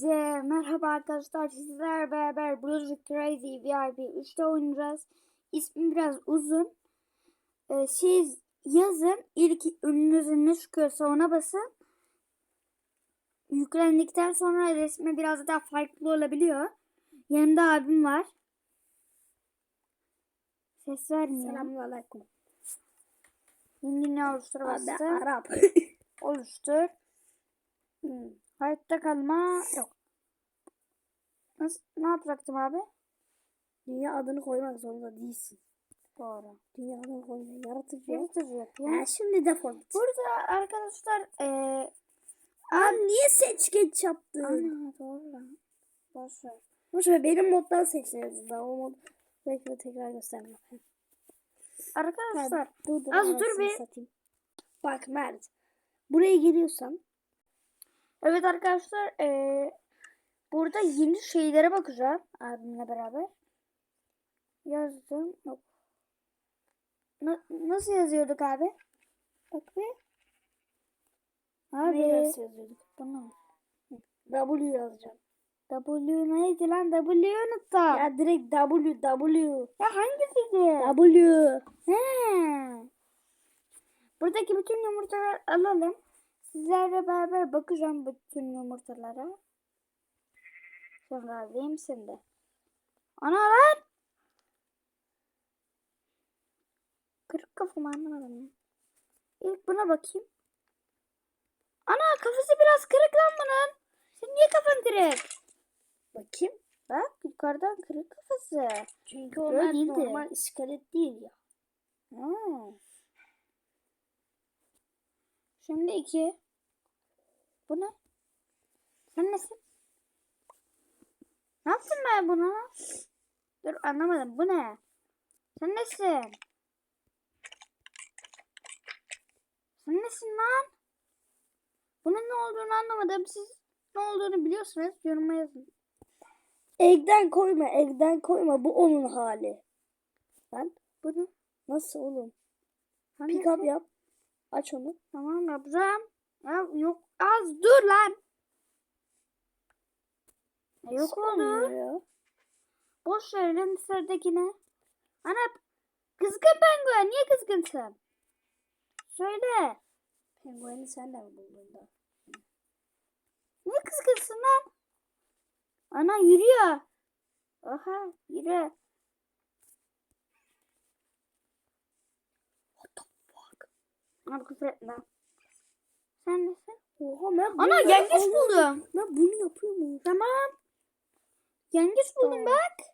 Hepinize merhaba arkadaşlar. Sizler beraber Blues Crazy VIP 3'te oynayacağız. İsmi biraz uzun. Ee, siz yazın ilk önünüze ne çıkıyorsa ona basın. Yüklendikten sonra resmi biraz daha farklı olabiliyor. Yanında abim var. Ses vermiyor. Selamünaleyküm. Yeni dünya oluştur bastı. Arap. Oluştur. Hmm. Hayatta kalma yok. Nasıl, ne yapacaktım abi? Dünya adını koymak zorunda değilsin. Doğru. Dünya adını koyma. Yaratıcı. Yaratıcı yapıyor. Ha, şimdi defol. Burada arkadaşlar eee Abi niye seçgeç yaptın? ana doğru lan. Boş ver. Boş ver benim moddan seçeceğiz daha o mod. Bekle tekrar göstereyim. Arkadaşlar Dur dur. Az dur bir. satayım. Bak Mert. Buraya geliyorsan evet arkadaşlar eee burada yeni şeylere bakacağım abimle beraber. Yazdım. Yok. Na- nasıl yazıyorduk abi? Bak bir. Abi. ne yazıyorduk? Bunu. W yazacağım. W neydi lan? W unuttum. Ya, Ya direkt W W. hangisiydi? W. He. Buradaki bütün yumurtaları alalım. Sizlerle beraber bakacağım bütün yumurtalara. Sonra alayım sen de. Ana lan! Kırık kafamı anlamadım ya. İlk buna bakayım. Ana kafası biraz kırık lan bunun. Senin niye kafan kırık? Bakayım. Bak yukarıdan kırık kafası. Çünkü onlar değildi. normal iskelet değil ya. Hmm. Şimdi iki. Bu ne? Sen nesin? Ne yaptın ben buna? Dur anlamadım. Bu ne? Sen nesin? Sen nesin lan? Bunun ne olduğunu anlamadım. Siz ne olduğunu biliyorsunuz. Yoruma yazın. Egden koyma, egden koyma. Bu onun hali. Lan Bunu. nasıl oğlum? Hangisi? Pick up yap. Aç onu. Tamam yapacağım. Ya yok az dur lan. Yok Nasıl olmuyor ya? Boş ver lan sıradakine. Ana kızgın penguen niye kızgınsın? Söyle. Pengueni sen de mi buldun da? Niye kızgınsın lan? Ana yürüyor. Aha yürü. Ana küfür etme. Sen nesin? Oha ben bunu Ana yengeç buldum. Ben bunu yapıyor muyum? Tamam. Yengeç buldum Tamam. bak.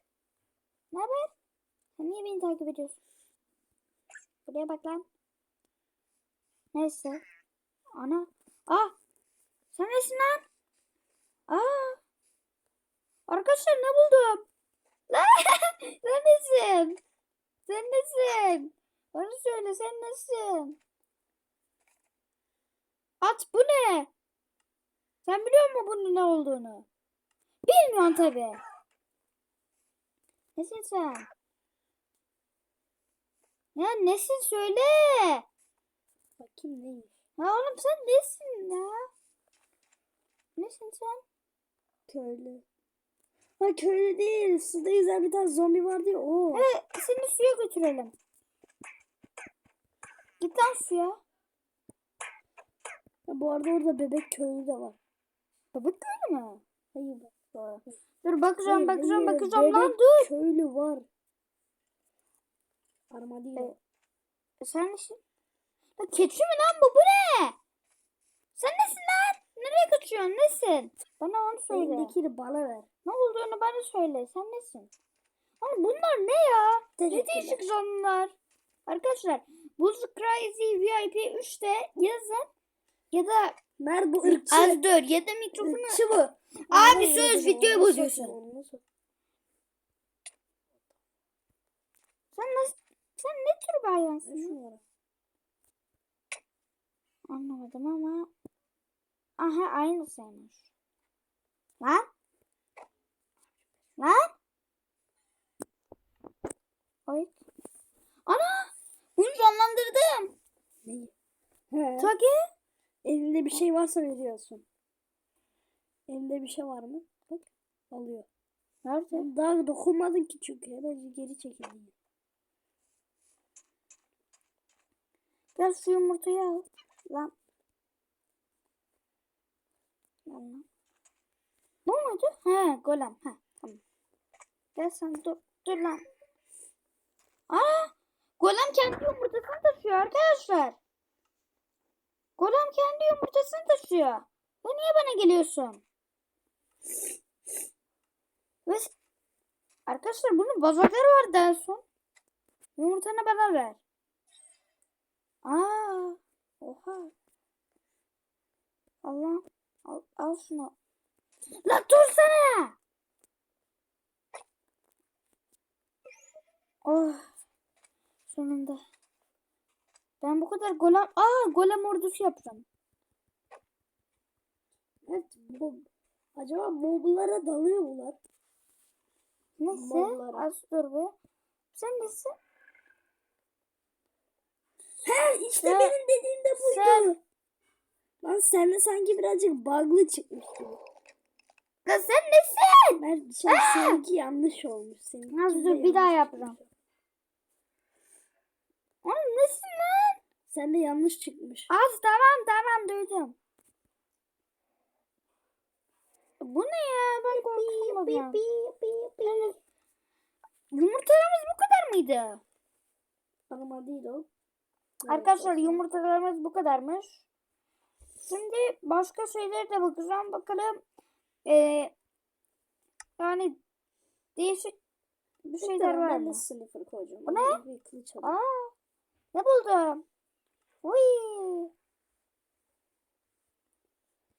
Ne haber? Sen niye beni takip ediyorsun? Buraya bak lan. Neyse. Ana. Ah. Sen nesin lan? Aa. Arkadaşlar ne buldum? Lan sen nesin? Sen nesin? Bana söyle sen nesin? At bu ne? Sen biliyor musun bunun ne olduğunu? Bilmiyorsun tabi. Nesin sen? Ya nesin söyle. Bakayım neymiş? Ya oğlum sen nesin ya? Nesin sen? Köylü. Ha köylü değil. Suda yüzen bir tane zombi vardı ya o. Evet seni suya götürelim. Git lan suya. Ha, bu arada orada bebek köylü de var. Bebek köylü mü? Hayır bak. Dur bakacağım Hayır, bakacağım hayır, bakacağım lan dur. Köylü var. Armadillo. Evet. E, Sen nesin? Lan keçi mi lan bu? Bu ne? Sen nesin lan? Nereye kaçıyorsun? Nesin? Bana onu söyle. Elindekini bana ver. Ne olduğunu bana söyle. Sen nesin? Ama bunlar ne ya? Ne değişik canlılar. Arkadaşlar Buz Crazy VIP 3'te yazın. Ya da Mer bu ırkçı. az dur ya da mikrofonu. Irkçı bu. Abi söz videoyu bozuyorsun. Sen nasıl sen ne tür bir hayvansın? Anlamadım ama. Aha aynısıymış. Lan? Lan? Ay. Ana! Bunu canlandırdım. Neyi? He. Elinde bir şey varsa veriyorsun. Elinde bir şey var mı? Bak alıyor. Nerede? Daha dokunmadın ki çünkü. Hemen geri çekildin. Gel şu yumurtayı al. Lan. Lan lan. Ne oldu? He golem. He tamam. Gel sen dur. Dur lan. Aa! Golem kendi yumurtasını taşıyor arkadaşlar. Golem kendi yumurtasını taşıyor. Ve niye bana geliyorsun? Ve arkadaşlar bunun bacakları vardı en son. Yumurtanı bana ver. Aa, oha. Allah, al, al şunu. La dursana. Oh, sonunda. Ben bu kadar golem, aa golem ordusu yapacağım. Evet. Bu, acaba moblara dalıyor bunlar. Neyse, Moblara. az dur be. Sen nesin? He işte Sen- benim dediğim de buydu. Sen, Lan sende sanki birazcık bug'lı çıkmış gibi. la sen nesin? Ben şey, seninki yanlış olmuş. Seninki Az dur, bir daha yapacağım. Oğlum nesin lan? Sende yanlış çıkmış. Az tamam tamam duydum. Bu ne ya? Ben. Yani yumurtalarımız bu kadar mıydı? Arama değil o. Arkadaşlar yumurtalarımız bu kadarmış. Şimdi başka şeylere de bakacağım. Bakalım. Ee, yani değişik bir şeyler var Ben de mı? koyacağım. Bu ne? Aa, ne buldum? Uy.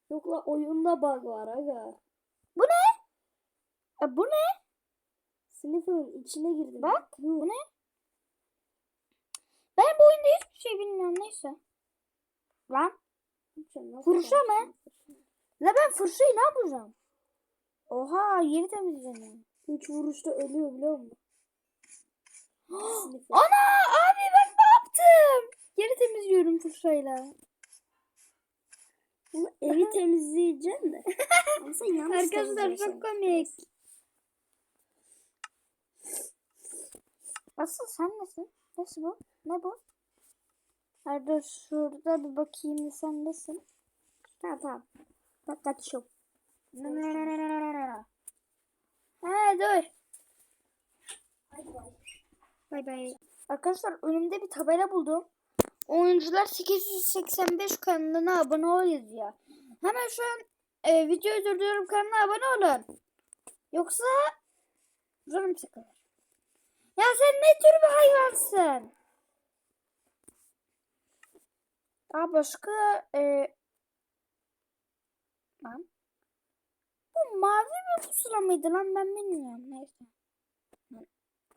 Yok la oyunda bug var aga. Bu ne? E, bu ne? Sniper'ın içine girdim. Bak, Yuh. bu ne? Ben bu oyunda hiçbir şey bilmiyorum neyse. Lan. Fırça mı? La ben fırçayı ne yapacağım? Oha yeri temizleniyor. Üç vuruşta ölüyor biliyor musun? Ana abi ben ne yaptım? Yeri temizliyorum fırçayla. Bunu evi temizleyeceksin de. Arkadaşlar çok komik. Asıl sen nesin? Nasıl bu? Ne bu? Hadi şurada bir bakayım sen nesin? Tamam tamam. Bak kaçıyorum. Ha dur. Bay bay. Arkadaşlar önümde bir tabela buldum. Oyuncular 885 kanalına abone ol yazıyor. Hemen şu an e, videoyu durduruyorum kanala abone olun. Yoksa canım sıkılır. Ya sen ne tür bir hayvansın? Daha başka e, lan bu mavi bir pusula mıydı lan ben bilmiyorum neyse.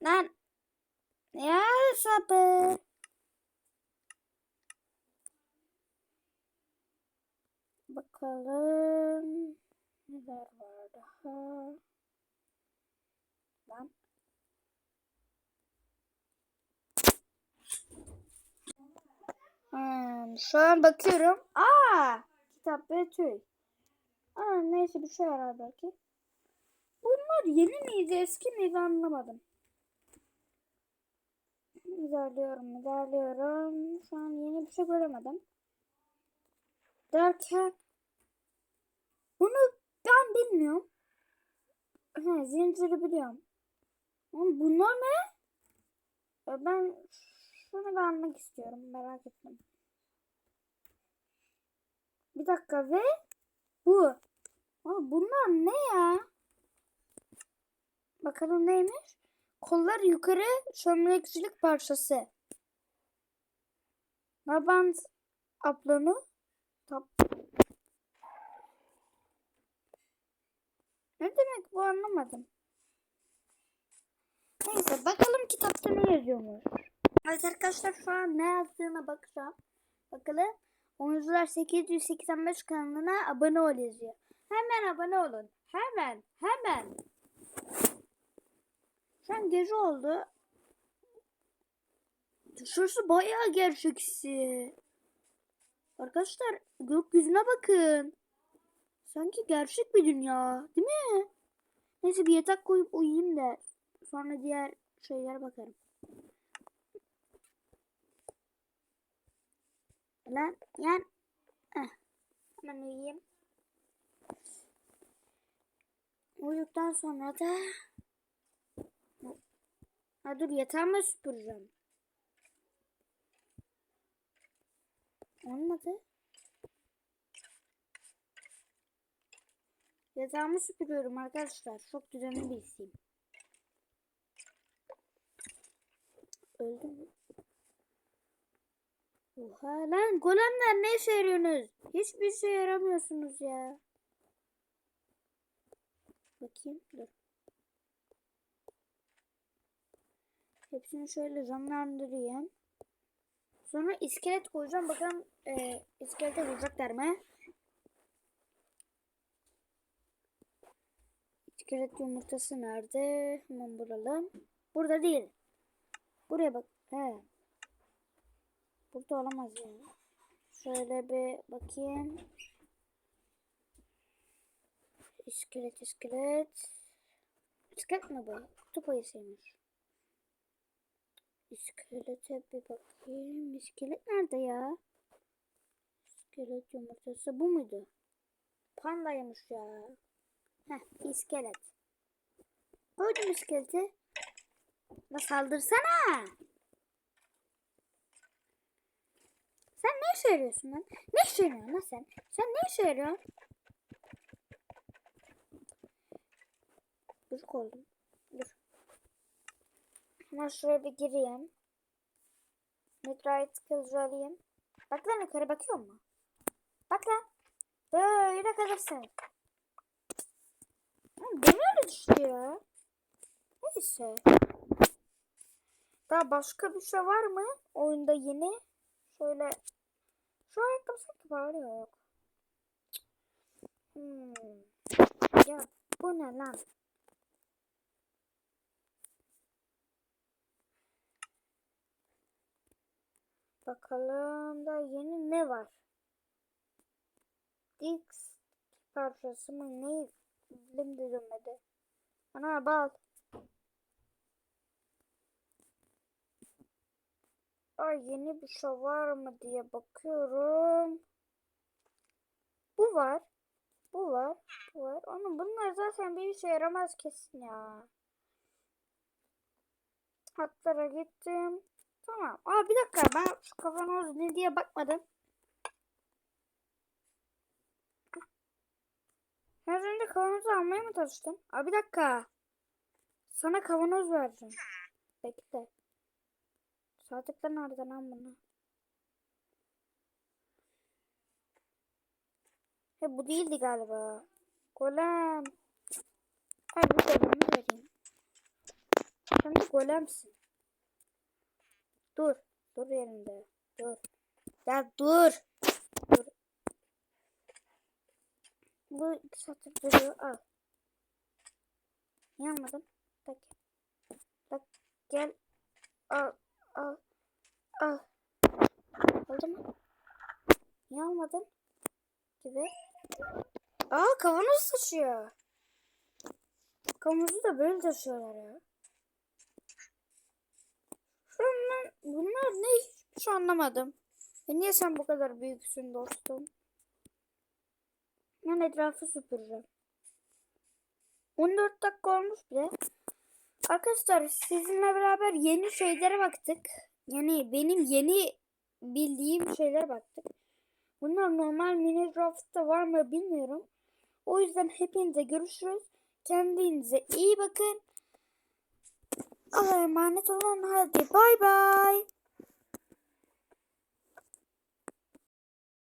Lan ya sabır. Bakalım neler var daha. Lan. Hmm, şu an bakıyorum. Aa, kitap ve tüy. Aa, neyse bir şey yarar belki. Bunlar yeni miydi, eski miydi anlamadım. İlerliyorum, ilerliyorum. Şu an yeni bir şey göremedim. Derken bunu ben bilmiyorum. He, zinciri biliyorum. Ama bunlar ne? Ben şunu almak istiyorum. Merak ettim. Bir dakika ve bu. Ama bunlar ne ya? Bakalım neymiş? Kollar yukarı çömlekçilik parçası. Nabant aplonu. Bu anlamadım. Neyse bakalım kitapta ne yazıyormuş. Evet arkadaşlar şu an ne yazdığına bakacağım. Bakalım. Oyuncular 885 kanalına abone ol yazıyor. Hemen abone olun. Hemen. Hemen. Şu an gece oldu. Dışarısı bayağı gerçeksi. Arkadaşlar gökyüzüne bakın. Sanki gerçek bir dünya, değil mi? Neyse bir yatak koyup uyuyayım da sonra diğer şeylere bakarım. Lan yan. Heh. Hemen uyuyayım. Uyuduktan sonra da Ha dur yatağımı süpüreceğim. Olmadı. Yatağımı süpürüyorum arkadaşlar. Çok düzenli birisiyim. Öldüm mü? Oha lan golemler ne işe yarıyorsunuz? Hiçbir şey yaramıyorsunuz ya. Bakayım dur. Hepsini şöyle canlandırayım. Sonra iskelet koyacağım. Bakalım e, iskelete vuracaklar mı? İskelet yumurtası nerede? Hemen bulalım. Burada değil. Buraya bak. He. Burada olamaz ya. Şöyle bir bakayım. İskelet iskelet. İskelet mi bu? Kutup ayısıymış. İskelete bir bakayım. İskelet nerede ya? İskelet yumurtası bu muydu? Pandaymış ya. Heh iskelet. Koydum iskeleti. La saldırsana. Sen ne işe yarıyorsun lan? Ne işe yarıyorsun lan sen? Sen ne işe yarıyorsun? Gıcık oldum. Dur. Hemen şuraya bir gireyim. Metroid kılıcı alayım. Bak lan yukarı bakıyor mu? Bak lan. Böyle kalırsın. Öyle düştü ya. Neyse. Daha başka bir şey var mı? Oyunda yeni. Şöyle. Şu ayakkabı sanki var yok. Hmm. Ya bu ne lan? Bakalım da yeni ne var? Dix parçası mı ne? Dilim de dönmedi. Ana bal. Ay yeni bir şey var mı diye bakıyorum. Bu var. Bu var. Bu var. Onun bunlar zaten bir işe yaramaz kesin ya. Hatlara gittim. Tamam. Aa bir dakika ben şu kavanoz ne diye bakmadım. Az önce kavanozu almaya mı çalıştın? Aa bir dakika. Sana kavanoz vereceğim. Bekle. Saatlikler nerede lan bunu? He bu değildi galiba. Golem. Hayır bu golemi vereyim. Sen de golemsin. Dur. Dur yerinde. Dur. Ya dur. Dur. Bu iki saattir duruyor. Al. Niye almadın? Tak. Tak. Gel. Al. Al. Al. Aldın mı? Niye almadın? Gibi. Aa kavanoz taşıyor. Kavanozu da böyle taşıyorlar ya. Şunlar, bunlar ne hiç anlamadım. E niye sen bu kadar büyüksün dostum? Ben etrafı süpüreceğim. 14 dakika olmuş bile. Arkadaşlar sizinle beraber yeni şeylere baktık. Yani benim yeni bildiğim şeylere baktık. Bunlar normal Minecraft'ta var mı bilmiyorum. O yüzden hepinize görüşürüz. Kendinize iyi bakın. Allah'a emanet olun. Hadi bay bay.